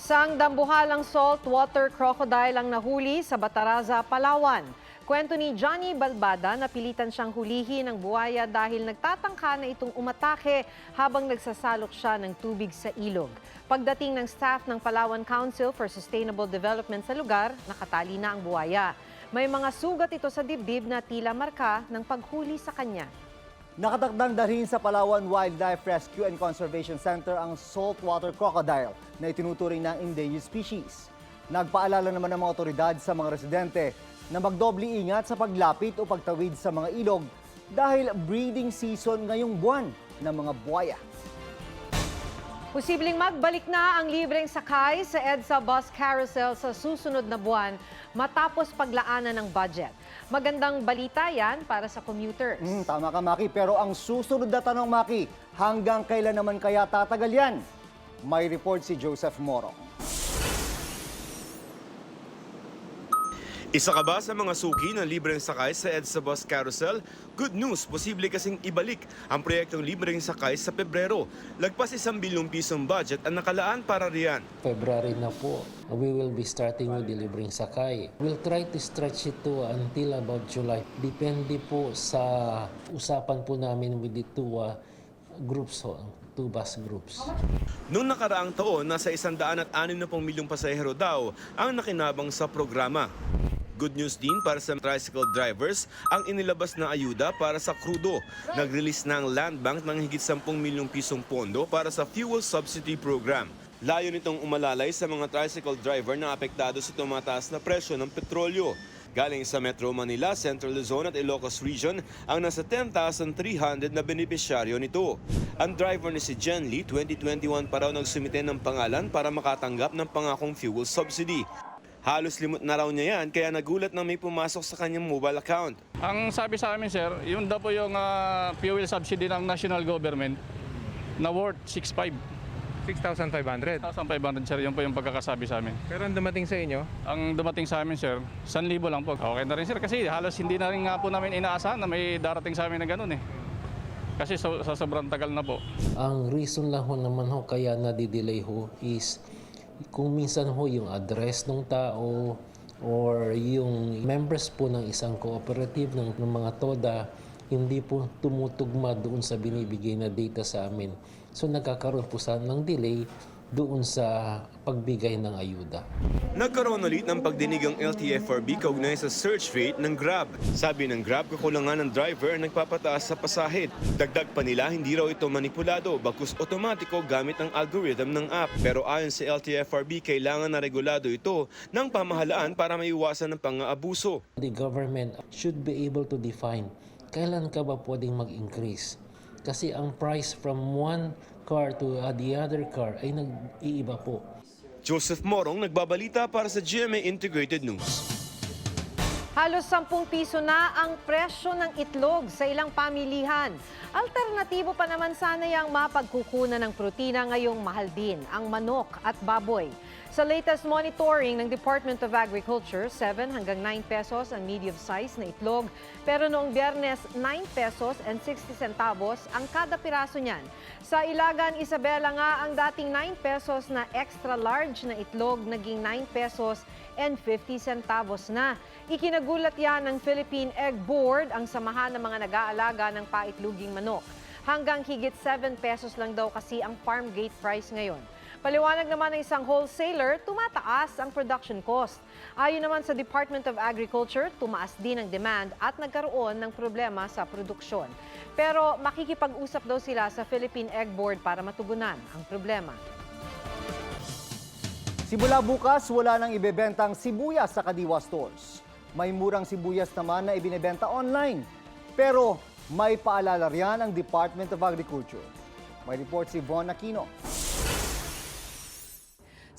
Isang dambuhalang saltwater crocodile ang nahuli sa Bataraza, Palawan. Kwento ni Johnny Balbada na pilitan siyang hulihin ng buhaya dahil nagtatangka na itong umatake habang nagsasalok siya ng tubig sa ilog. Pagdating ng staff ng Palawan Council for Sustainable Development sa lugar, nakatali na ang buhaya. May mga sugat ito sa dibdib na tila marka ng paghuli sa kanya. Nakatakdang dalhin sa Palawan Wildlife Rescue and Conservation Center ang saltwater crocodile na itinuturing ng endangered species. Nagpaalala naman ng mga otoridad sa mga residente na magdoble ingat sa paglapit o pagtawid sa mga ilog dahil breeding season ngayong buwan ng mga buhaya. Posibleng magbalik na ang libreng sakay sa EDSA Bus Carousel sa susunod na buwan matapos paglaanan ng budget. Magandang balita yan para sa commuters. Hmm, tama ka Maki, pero ang susunod na tanong Maki, hanggang kailan naman kaya tatagal yan? May report si Joseph Morong. Isa ka ba sa mga suki ng libreng sakay sa EDSA Bus Carousel? Good news, posible kasing ibalik ang proyektong libreng sakay sa Pebrero. Lagpas isang bilyong pisong budget ang nakalaan para riyan. February na po, we will be starting with delivering sakay. We'll try to stretch it to until about July. Depende po sa usapan po namin with the two uh, groups, ho, two bus groups. Noong nakaraang taon, nasa isang daan at anim na pong milyong pasahero daw ang nakinabang sa programa. Good news din para sa tricycle drivers ang inilabas na ayuda para sa krudo. Nag-release na ang Land Bank ng higit 10 milyong pisong pondo para sa fuel subsidy program. Layo nitong umalalay sa mga tricycle driver na apektado sa tumataas na presyo ng petrolyo. Galing sa Metro Manila, Central Luzon at Ilocos Region ang nasa 10,300 na benepisyaryo nito. Ang driver ni si Jen Lee, 2021 pa raw nagsumite ng pangalan para makatanggap ng pangakong fuel subsidy. Halos limot na raw niya yan kaya nagulat nang may pumasok sa kanyang mobile account. Ang sabi sa amin, sir, yun daw po yung ah, fuel subsidy ng national government na worth 6.5. 6,500. 1,500, sir, yun po yung pagkakasabi sa amin. Pero ang dumating sa inyo, Ang dumating sa amin, sir, 1,000 lang po. Okay na rin, sir, kasi halos hindi na rin nga po namin inaasahan na may darating sa amin na ganun eh. Kasi so- sa sobrang tagal na po. Ang reason lang ho naman ho kaya nadidelay ho is kung minsan ho yung address ng tao or yung members po ng isang cooperative ng, ng mga TODA hindi po tumutugma doon sa binibigay na data sa amin. So nagkakaroon po sa ng delay doon sa pagbigay ng ayuda. Nagkaroon ulit ng pagdinig ang LTFRB kaugnay sa search rate ng Grab. Sabi ng Grab, kakulangan ng driver ang nagpapataas sa pasahid. Dagdag pa nila, hindi raw ito manipulado, bagkus otomatiko gamit ang algorithm ng app. Pero ayon sa LTFRB, kailangan na regulado ito ng pamahalaan para maiwasan ng pang-aabuso. The government should be able to define kailan ka ba pwedeng mag-increase. Kasi ang price from one car to uh, the other car ay nag-iiba po. Joseph Morong nagbabalita para sa GMA Integrated News. Halos 10 piso na ang presyo ng itlog sa ilang pamilihan. Alternatibo pa naman sana yung mapagkukunan ng protina ngayong mahal din ang manok at baboy. Sa latest monitoring ng Department of Agriculture, 7 hanggang 9 pesos ang medium size na itlog. Pero noong biyernes, 9 pesos and 60 centavos ang kada piraso niyan. Sa Ilagan, Isabela nga, ang dating 9 pesos na extra large na itlog naging 9 pesos and 50 centavos na. Ikinagulat yan ng Philippine Egg Board, ang samahan ng mga nag-aalaga ng paitluging manok. Hanggang higit 7 pesos lang daw kasi ang farm gate price ngayon. Paliwanag naman ng isang wholesaler, tumataas ang production cost. Ayon naman sa Department of Agriculture, tumaas din ang demand at nagkaroon ng problema sa produksyon. Pero makikipag-usap daw sila sa Philippine Egg Board para matugunan ang problema. Simula bukas, wala nang ibebentang sibuyas sa Kadiwa stores. May murang sibuyas naman na ibinebenta online. Pero may paalala riyan ang Department of Agriculture. May report si Von Aquino.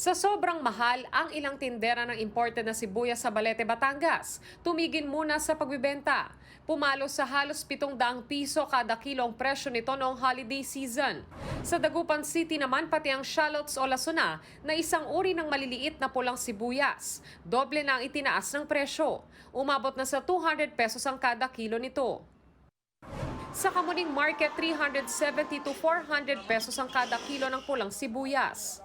Sa sobrang mahal ang ilang tindera ng imported na sibuyas sa Balete, Batangas, tumigin muna sa pagbibenta. Pumalo sa halos 700 piso kada kilo ang presyo nito noong holiday season. Sa Dagupan City naman pati ang shallots o lasuna na isang uri ng maliliit na pulang sibuyas. Doble na ang itinaas ng presyo. Umabot na sa 200 pesos ang kada kilo nito. Sa Kamuning Market, 370 to 400 pesos ang kada kilo ng pulang sibuyas.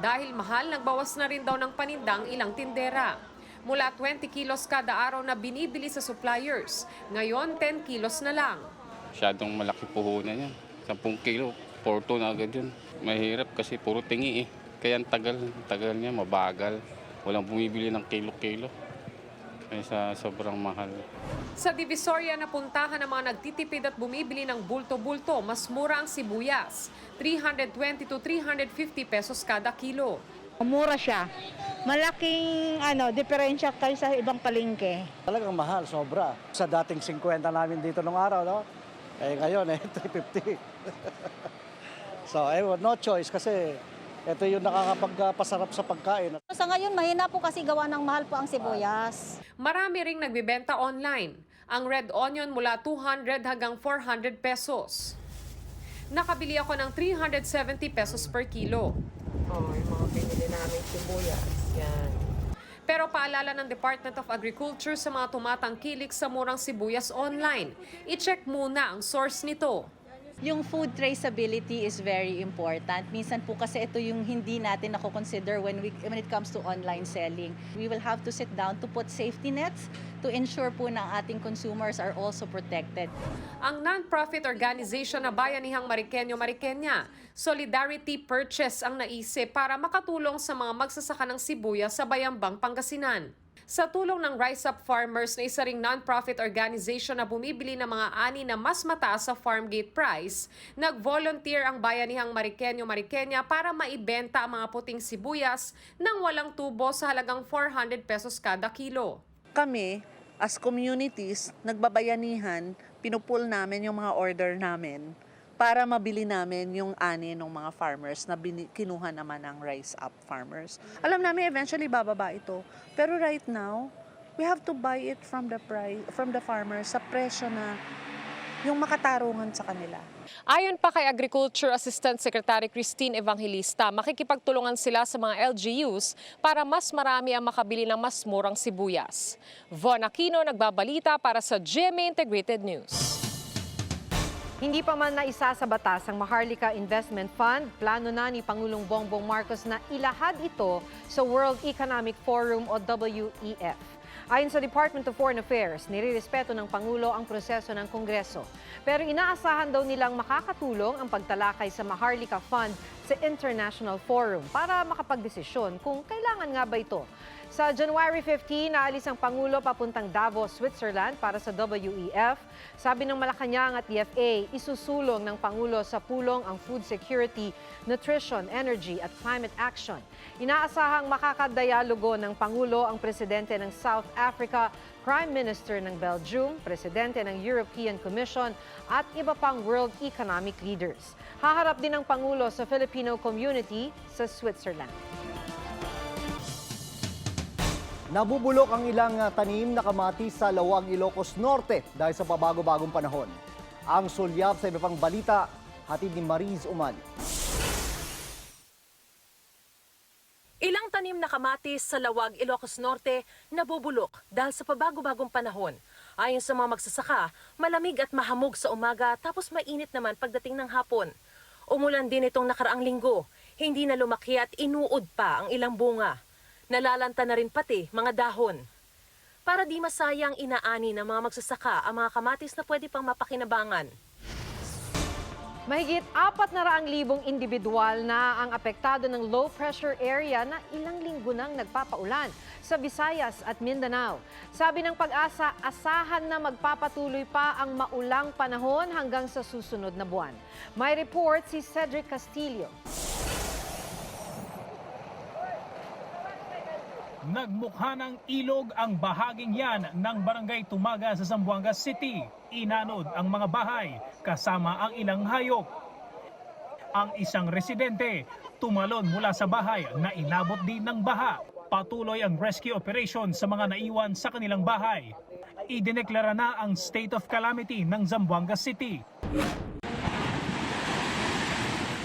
Dahil mahal, nagbawas na rin daw ng panindang ilang tindera. Mula 20 kilos kada araw na binibili sa suppliers, ngayon 10 kilos na lang. Masyadong malaki puhunan yan. 10 kilo, porto na agad yun. Mahirap kasi puro tingi eh. Kaya tagal, tagal niya, mabagal. Walang bumibili ng kilo-kilo. Kaya sa sobrang mahal. Sa Divisoria na puntahan ng mga nagtitipid at bumibili ng bulto-bulto, mas mura ang sibuyas. 320 to 350 pesos kada kilo. Mura siya. Malaking ano, diferensya kayo sa ibang palengke. Talagang mahal, sobra. Sa dating 50 namin dito nung araw, no? Eh ngayon, eh, 350. so, eh, no choice kasi ito yung nakakapagpasarap sa pagkain. Sa ngayon, mahina po kasi gawa ng mahal po ang sibuyas. Marami ring nagbibenta online. Ang red onion mula 200 hanggang 400 pesos. Nakabili ako ng 370 pesos per kilo. Oh, yung mga binili namin sibuyas. Yan. Pero paalala ng Department of Agriculture sa mga tumatangkilik sa murang sibuyas online, i-check muna ang source nito. Yung food traceability is very important. Minsan po kasi ito yung hindi natin nako-consider when, we, when it comes to online selling. We will have to sit down to put safety nets to ensure po na ating consumers are also protected. Ang non-profit organization na Bayanihang Marikenyo Marikenya, Solidarity Purchase ang naisip para makatulong sa mga magsasaka ng sibuyas sa Bayambang, Pangasinan. Sa tulong ng Rise Up Farmers na isa ring non-profit organization na bumibili ng mga ani na mas mataas sa farm gate price, nag-volunteer ang Bayanihang Marikenyo Marikenya para maibenta ang mga puting sibuyas nang walang tubo sa halagang 400 pesos kada kilo. Kami, as communities, nagbabayanihan, pinupul namin yung mga order namin para mabili namin yung ani ng mga farmers na kinuha naman ng Rise Up Farmers. Alam namin eventually bababa ito. Pero right now, we have to buy it from the price from the farmers sa presyo na yung makatarungan sa kanila. Ayon pa kay Agriculture Assistant Secretary Christine Evangelista, makikipagtulungan sila sa mga LGUs para mas marami ang makabili ng mas murang sibuyas. Von Aquino nagbabalita para sa GMA Integrated News. Hindi pa man naisa sa batas ang Maharlika Investment Fund, plano na ni Pangulong Bongbong Marcos na ilahad ito sa World Economic Forum o WEF. Ayon sa Department of Foreign Affairs, nirirespeto ng Pangulo ang proseso ng Kongreso. Pero inaasahan daw nilang makakatulong ang pagtalakay sa Maharlika Fund sa International Forum para makapagdesisyon kung kailangan nga ba ito. Sa January 15, naalis ang Pangulo papuntang Davos, Switzerland para sa WEF. Sabi ng Malacanang at DFA, isusulong ng Pangulo sa pulong ang food security, nutrition, energy at climate action. Inaasahang makakadayalogo ng Pangulo ang presidente ng South Africa, Prime Minister ng Belgium, presidente ng European Commission at iba pang world economic leaders. Haharap din ang Pangulo sa Filipino community sa Switzerland. Nabubulok ang ilang ah, tanim na kamatis sa Lawag, Ilocos Norte dahil sa pabago-bagong panahon. Ang sulyap sa iba pang balita, hatid ni Mariz Umali. Ilang tanim na kamatis sa Lawag, Ilocos Norte nabubulok dahil sa pabago-bagong panahon. Ayon sa mga magsasaka, malamig at mahamog sa umaga tapos mainit naman pagdating ng hapon. Umulan din itong nakaraang linggo. Hindi na lumaki at inuod pa ang ilang bunga. Nalalanta na rin pati mga dahon. Para di masayang inaani ng mga magsasaka ang mga kamatis na pwede pang mapakinabangan. Mahigit apat na raang libong individual na ang apektado ng low pressure area na ilang linggo nang nagpapaulan sa Visayas at Mindanao. Sabi ng pag-asa, asahan na magpapatuloy pa ang maulang panahon hanggang sa susunod na buwan. May report si Cedric Castillo. Nagmukha ng ilog ang bahaging yan ng barangay Tumaga sa Zamboanga City. Inanod ang mga bahay kasama ang ilang hayop. Ang isang residente tumalon mula sa bahay na inabot din ng baha. Patuloy ang rescue operation sa mga naiwan sa kanilang bahay. Idineklara na ang state of calamity ng Zamboanga City.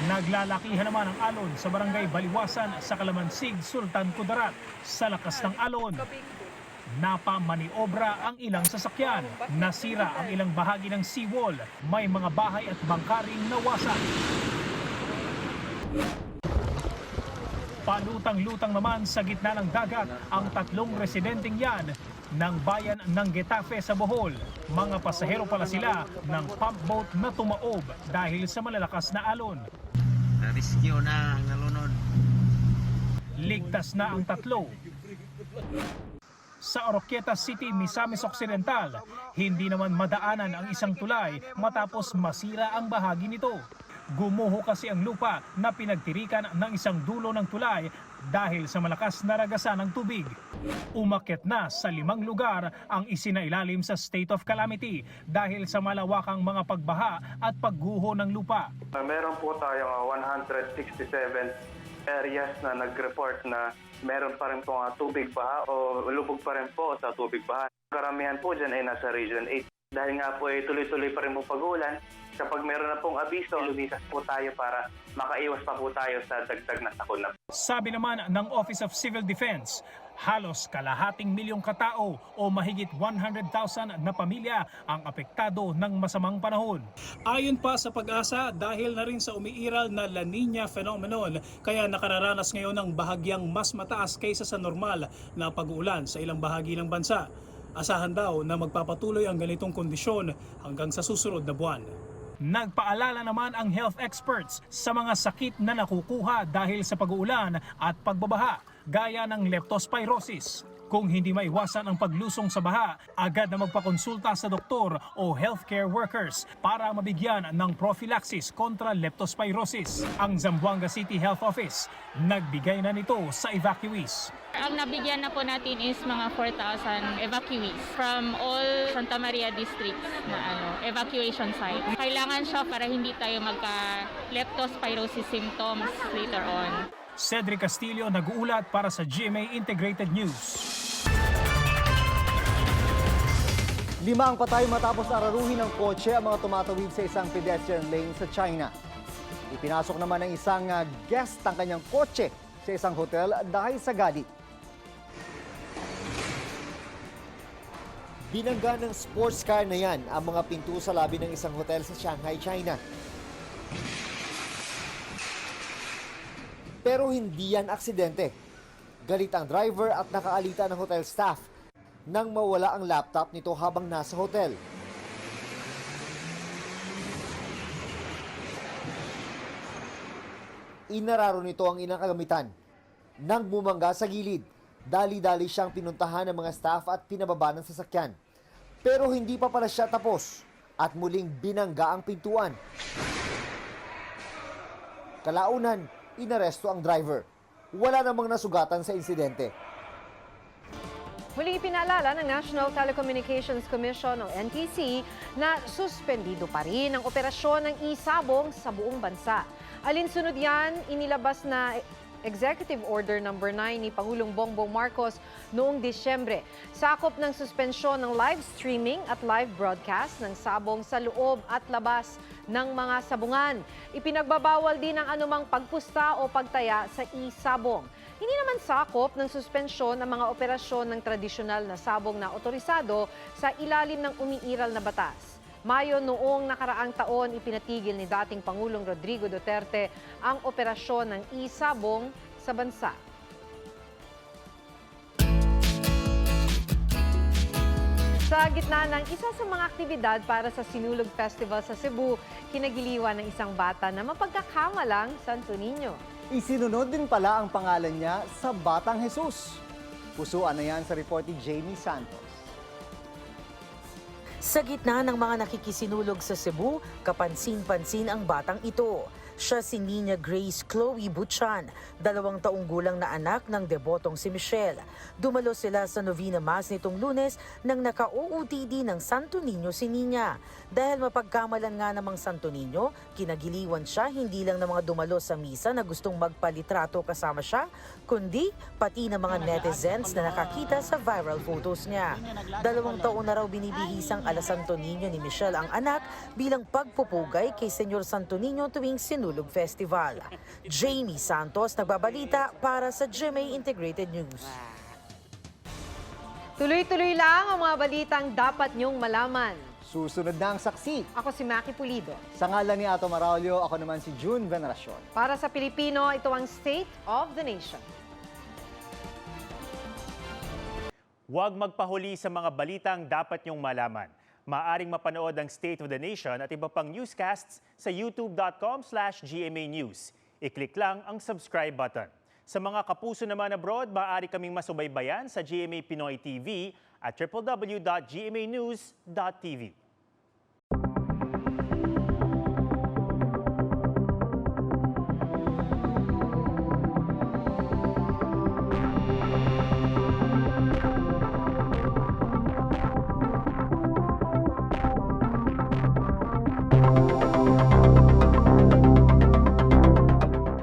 Naglalakihan naman ang alon sa barangay Baliwasan sa Kalamansig, Sultan Kudarat. Sa lakas ng alon, napamaniobra ang ilang sasakyan. Nasira ang ilang bahagi ng seawall. May mga bahay at bangkaring nawasak. Palutang-lutang naman sa gitna ng dagat ang tatlong residenteng yan ng bayan ng Getafe sa Bohol. Mga pasahero pala sila ng pump boat na tumaob dahil sa malalakas na alon. Na-rescue na, nalunod. Ligtas na ang tatlo. Sa Oroquieta City, Misamis Occidental, hindi naman madaanan ang isang tulay matapos masira ang bahagi nito. Gumuho kasi ang lupa na pinagtirikan ng isang dulo ng tulay dahil sa malakas na ragasan ng tubig. Umakyat na sa limang lugar ang isinailalim sa state of calamity dahil sa malawakang mga pagbaha at pagguho ng lupa. Meron po tayong ah, 167 areas na nag-report na meron pa rin po nga tubig baha o lubog pa rin po sa tubig baha. Karamihan po dyan ay nasa Region 8. Dahil nga po ay tuloy-tuloy pa rin po pag-ulan, kapag meron na pong abiso, lumitas po tayo para makaiwas pa po tayo sa dagdag na sakuna. Sabi naman ng Office of Civil Defense, halos kalahating milyong katao o mahigit 100,000 na pamilya ang apektado ng masamang panahon. Ayon pa sa pag-asa, dahil na rin sa umiiral na La Nina phenomenon, kaya nakararanas ngayon ng bahagyang mas mataas kaysa sa normal na pag-uulan sa ilang bahagi ng bansa. Asahan daw na magpapatuloy ang ganitong kondisyon hanggang sa susunod na buwan. Nagpaalala naman ang health experts sa mga sakit na nakukuha dahil sa pag-uulan at pagbabaha gaya ng leptospirosis. Kung hindi maiwasan ang paglusong sa baha, agad na magpakonsulta sa doktor o healthcare workers para mabigyan ng prophylaxis kontra leptospirosis. Ang Zamboanga City Health Office nagbigay na nito sa evacuees. Ang nabigyan na po natin is mga 4,000 evacuees from all Santa Maria districts na ano, evacuation site. Kailangan siya para hindi tayo magka leptospirosis symptoms later on. Cedric Castillo nag-uulat para sa GMA Integrated News. Lima ang patay matapos araruhin ng kotse ang mga tumatawid sa isang pedestrian lane sa China. Ipinasok naman ng isang ah, guest ang kanyang kotse sa isang hotel dahil sa galit. Binangga ng sports car na yan ang mga pinto sa labi ng isang hotel sa Shanghai, China. Pero hindi yan aksidente. Galit ang driver at nakaalita ng hotel staff nang mawala ang laptop nito habang nasa hotel. Inararo nito ang inang kagamitan. Nang bumangga sa gilid, dali-dali siyang pinuntahan ng mga staff at pinababa ng sasakyan. Pero hindi pa pala siya tapos at muling binangga ang pintuan. Kalaunan, inaresto ang driver. Wala namang nasugatan sa insidente. Muli ipinaalala ng National Telecommunications Commission o NTC na suspendido pa rin ang operasyon ng e-sabong sa buong bansa. Alinsunod yan, inilabas na Executive Order Number 9 ni Pangulong Bongbong Marcos noong Disyembre. Sakop ng suspensyon ng live streaming at live broadcast ng sabong sa loob at labas ng mga sabungan. Ipinagbabawal din ang anumang pagpusta o pagtaya sa e-sabong. Hindi naman sakop ng suspensyon ang mga operasyon ng tradisyonal na sabong na otorisado sa ilalim ng umiiral na batas. Mayo noong nakaraang taon, ipinatigil ni dating Pangulong Rodrigo Duterte ang operasyon ng e-sabong sa bansa. Sa gitna ng isa sa mga aktibidad para sa Sinulog Festival sa Cebu, kinagiliwan ng isang bata na mapagkakamalang Santo Niño. Isinunod din pala ang pangalan niya sa Batang Jesus. Pusuan na yan sa report ni Jamie Santos. Sa gitna ng mga nakikisinulog sa Cebu, kapansin-pansin ang batang ito. Siya si Nina Grace Chloe Butchan, dalawang taong gulang na anak ng debotong si Michelle. Dumalo sila sa Novena Mass nitong lunes nang naka-OOTD ng Santo Niño si Nina. Dahil mapagkamalan nga namang Santo Niño, kinagiliwan siya hindi lang ng mga dumalo sa misa na gustong magpalitrato kasama siya, kundi pati ng mga netizens na nakakita sa viral photos niya. Dalawang taon na raw binibihisang ala Santo Niño ni Michelle ang anak bilang pagpupugay kay Senyor Santo Niño tuwing Sinulog Festival. Jamie Santos nagbabalita para sa GMA Integrated News. Tuloy-tuloy lang ang mga balitang dapat niyong malaman. Susunod na ang saksi. Ako si Maki Pulido. Sa ngalan ni Ato Maraulio, ako naman si June Veneracion. Para sa Pilipino, ito ang State of the Nation. Huwag magpahuli sa mga balitang dapat niyong malaman. Maaring mapanood ang State of the Nation at iba pang newscasts sa youtube.com slash GMA News. I-click lang ang subscribe button. Sa mga kapuso naman abroad, maaari kaming masubaybayan sa GMA Pinoy TV at www.gmanews.tv.